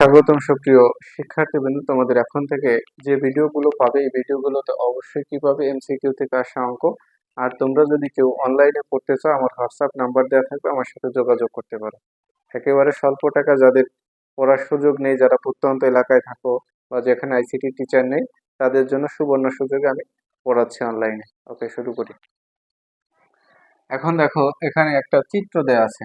স্বাগতম সুপ্রিয় শিক্ষার্থীবৃন্দ তোমাদের এখন থেকে যে ভিডিওগুলো পাবে, এই ভিডিওগুলোতে অবশ্যই কীভাবে এমসিকিউ থেকে আসা অঙ্ক? আর তোমরা যদি কেউ অনলাইনে পড়তে চাও, আমার হোয়াটসঅ্যাপ নাম্বার দেওয়া থাকবে, আমার সাথে যোগাযোগ করতে পারো। একেবারে স্বল্প টাকা যাদের পড়ার সুযোগ নেই, যারা প্রত্যন্ত এলাকায় থাকো বা যেখানে আইসিটি টিচার নেই, তাদের জন্য সুবর্ণ সুযোগে আমি পড়াচ্ছি অনলাইনে ওকে শুরু করি। এখন দেখো, এখানে একটা চিত্র দেওয়া আছে।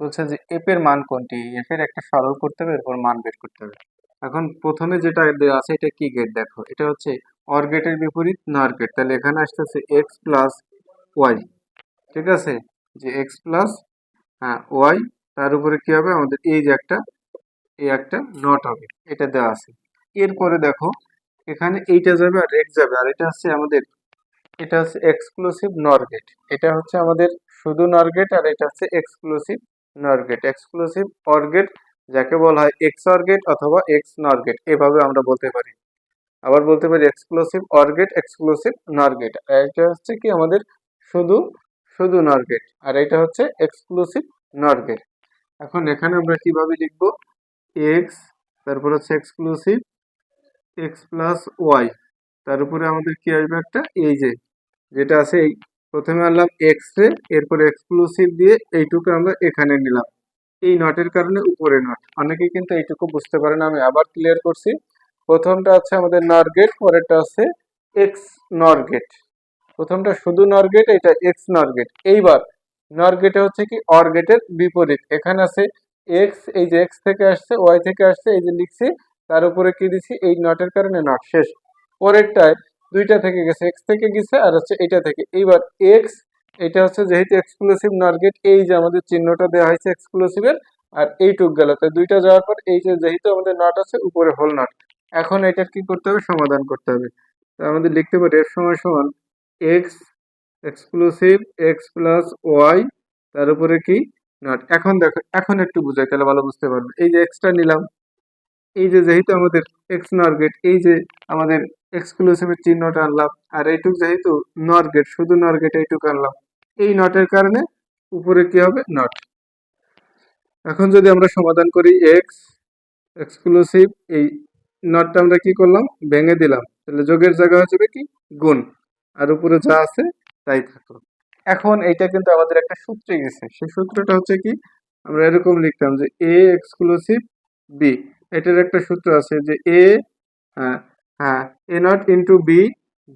বলছে যে এফ এর মান কোনটি? এফ এর একটা সরল করতে হবে, এরপর মান বের করতে হবে। এখন প্রথমে যেটা দেওয়া আছে, এটা কি গেট দেখো? এটা হচ্ছে অর গেটের বিপরীত নর গেট তাহলে এখানে আসতেছে এক্স প্লাস ওয়াই ঠিক আছে? যে এক্স প্লাস হ্যাঁ ওয়াই তার উপরে কি হবে? আমাদের এই যে একটা, এই একটা নট হবে, এটা দেওয়া আছে। এরপরে দেখো, এখানে এইটা যাবে আর এক্স যাবে, আর এটা হচ্ছে আমাদের, এটা হচ্ছে এক্সক্লুসিভ নর গেট এটা হচ্ছে আমাদের শুধু নর গেট আর এটা হচ্ছে exclusive nor gate exclusive or gate যাকে বলা হয় এক্স অর গেট অথবা এক্স নর গেট এভাবে আমরা বলতে পারি। আবার বলতে পারি exclusive or gate exclusive nor gate এটা হচ্ছে কি আমাদের শুধু শুধু নর গেট আর এটা হচ্ছে এক্সক্লুসিভ নর গেট এখন এখানে আমরা কীভাবে লিখব? এক্স তারপর হচ্ছে এক্সক্লুসিভ এক্স প্লাস ওয়াই তার উপরে আমাদের কি আসবে একটা? এই যে, যেটা আছে এই প্রথমে আনলাম এক্স রে এরপরে এক্সক্লুসিভ দিয়ে এইটুকু আমরা এখানে নিলাম। এই নটের কারণে উপরে নট অনেকে কিন্তু এইটুকু বুঝতে পারে না, আমি আবার ক্লিয়ার করছি। প্রথমটা হচ্ছে আমাদের নর গেট পরেরটা হচ্ছে এক্স নর গেট প্রথমটা শুধু নর গেট এটা এক্স নর গেট এইবার নর গেটে হচ্ছে কি অর গেটের বিপরীত। এখানে আছে এক্স এই যে এক্স থেকে আসছে ওয়াই থেকে আসছে, এই যে লিখছি, তার উপরে কি দিছি, এই নটের কারণে নট শেষ। পরেরটায় দুইটা থেকে গেছে এক্স থেকে গেছে আর হচ্ছে এটা থেকে। এইবার এক্স এটা হচ্ছে যেহেতু এক্সক্লুসিভ নরগেট এই যে আমাদের চিহ্নটা দেওয়া হয়েছে এক্সক্লুসিভের আর এইটুক গেল। তো দুইটা যাওয়ার পর এই যে যেহেতু আমাদের নট আছে, উপরে হোল নট এখন এটার কি করতে হবে? সমাধান করতে হবে। তো আমাদের লিখতে পারি এর সময় সমান X exclusive X plus Y তার উপরে কি? নট এখন দেখো, এখন একটু বুঝাই, তাহলে ভালো বুঝতে পারবে। এই যে এক্সটা নিলাম। এই যে যেহেতু আমাদের এক্স নর গেট এই যে আমাদের এক্সক্লুসিভের চিহ্নটা আনলাম, আর এইটুক যেহেতু নর গেট শুধু নর গেট এইটুক আনলাম, এই নটের কারণে উপরে কি হবে? নট এখন যদি আমরা সমাধান করি এক্স এক্সক্লুসিভ এই নটটা আমরা কি করলাম? ভেঙে দিলাম। তাহলে যোগের জায়গা যাবে কি? গুণ। আর উপরে যা আছে, তাই থাকল। এখন এইটা কিন্তু আমাদের একটা সূত্রে গেছে। সেই সূত্রটা হচ্ছে কি? আমরা এরকম লিখতাম যে এ এক্সক্লুসিভ বি এটার একটা সূত্র আছে যে এ হ্যাঁ এ নট ইন্টু বি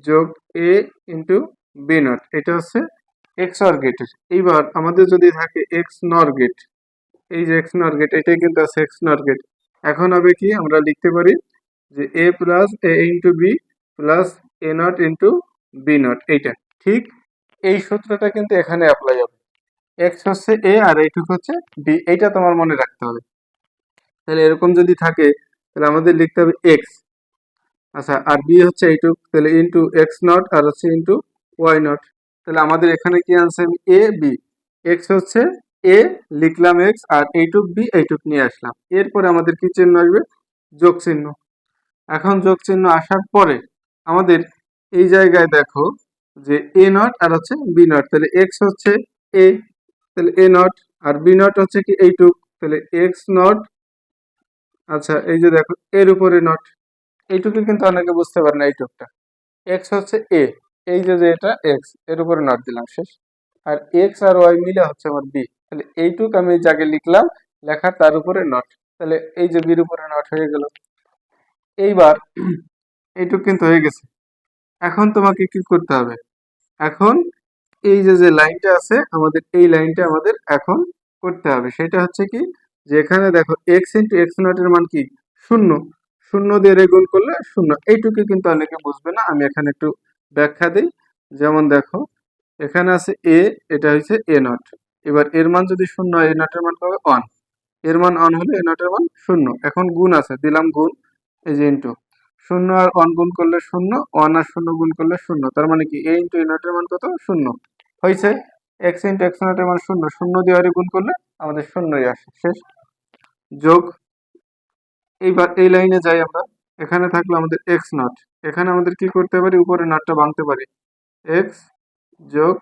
যোগ এ ইন্টু বি নট এটা হচ্ছে এক্স অর গেটের এইবার আমাদের যদি থাকে এক্স নর গেট এই যে এক্স নর গেট এটাই কিন্তু আছে এক্স নর গেট এখন হবে কি, আমরা লিখতে পারি যে A plus A into B plus A not into B not এইটা। ঠিক এই সূত্রটা কিন্তু এখানে অ্যাপ্লাই হবে। এক্স হচ্ছে এ আর এইটুকু হচ্ছে বি এইটা তোমার মনে রাখতে হবে। তাহলে এরকম যদি থাকে, তাহলে আমাদের লিখতে হবে এক্স আচ্ছা আর বি হচ্ছে এইটুক তাহলে ইন্টু এক্স নট আর হচ্ছে ইন্টু ওয়াই নট তাহলে আমাদের এখানে কি আনছে এ বি এক্স হচ্ছে এ লিখলাম এক্স আর এইটুক বি এইটুক নিয়ে আসলাম। এরপরে আমাদের কি চিহ্ন আসবে? যোগ চিহ্ন। এখন যোগ চিহ্ন আসার পরে আমাদের এই জায়গায় দেখো যে এ নট আর হচ্ছে বি নট তাহলে এক্স হচ্ছে এ তাহলে এ নট আর বি নট হচ্ছে কি এইটুক তাহলে এক্স নট আচ্ছা এই যে দেখো, এর উপরে নট এইটুকু কিন্তু অনেকে বুঝতে পারে না, এইটুকটা। এক্স হচ্ছে এ এই যে যে এটা এক্সের উপরে নট দিলাম, শেষ। আর এক্স আর ওয়াই মিলে হচ্ছে আমার বি তাহলে এইটুক আমি জায়গায় লিখলাম, লেখা তার উপরে নট তাহলে এই যে বির উপরে নট হয়ে গেল। এইবার এইটুক কিন্তু হয়ে গেছে। এখন তোমাকে কি করতে হবে? এখন এই যে যে লাইনটা আছে, আমাদের, এই লাইনটা আমাদের এখন করতে হবে। সেটা হচ্ছে কি যে এখানে দেখো এক্স ইন্টু এক্স নটের মান কি? শূন্য। শূন্য দিয়ে রেগুন করলে শূন্য। এইটুকু কিন্তু অনেকে বুঝবে না। আমি এখানে একটু ব্যাখ্যা দিই। যেমন দেখো, এখানে আছে এ এটা হয়েছে এ নট এবার এর মান যদি শূন্য হয় এ নটের মান পাবে অন এর মান অন হলে এ নটের মান শূন্য। এখন গুণ আছে, দিলাম গুণ, এই যে ইন্টু শূন্য আর অন গুণ করলে শূন্য অন আর শূন্য গুণ করলে শূন্য। তার মানে কি? এ ইন্টু এ নটের মান কত? শূন্য। হয়েছে এক্স ইন্টু এক্স নটের মান শূন্য। শূন্য দিয়ে গুণ করলে আমাদের শূন্যই আসে। শেষ। যোগ, এইবার এই লাইনে যাই আমরা। এখানে থাকল আমাদের এক্স নট এখানে আমাদের কি করতে পারি? উপরে নটটা ভাঙতে পারি। এক্স যোগ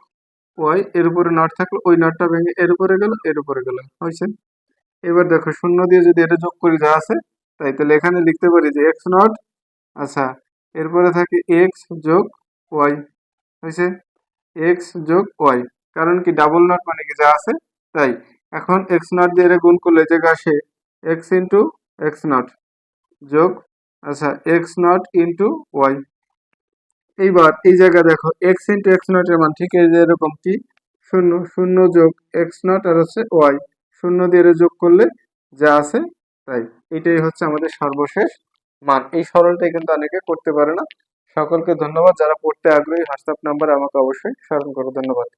ওয়াই এর উপরে নট থাকল, ওই নটটা ভেঙে এর উপরে গেল, এর উপরে গেল। হয়েছে? এবার দেখো, শূন্য দিয়ে যদি এটা যোগ করি, যা আছে, তাই তাহলে এখানে লিখতে পারি যে এক্স নট আচ্ছা এরপরে থাকে এক্স যোগ ওয়াই হয়েছে? এক্স যোগ ওয়াই কারণ কি ডাবল নট মানে কি? যা আছে, তাই। এখন এক্স নট দিয়ে এটা গুণ করলে যে আসে এক্স ইন্টু এক্স নট যোগ আচ্ছা এক্স নট ইন্টু ওয়াই এইবার এই জায়গায় দেখো এক্স ইন্টু এক্স নটের মান ঠিক এই যে এরকম কি? শূন্য শূন্য যোগ এক্স নট আর হচ্ছে ওয়াই শূন্য দিয়ে যোগ করলে যা আছে তাই। এটাই হচ্ছে আমাদের সর্বশেষ মান। এই সরলটাই কিন্তু অনেকে করতে পারে না। সকলকে ধন্যবাদ। যারা পড়তে আগ্রহী, হোয়াটসঅ্যাপ নাম্বার আমাকে অবশ্যই স্মরণ করো। ধন্যবাদ।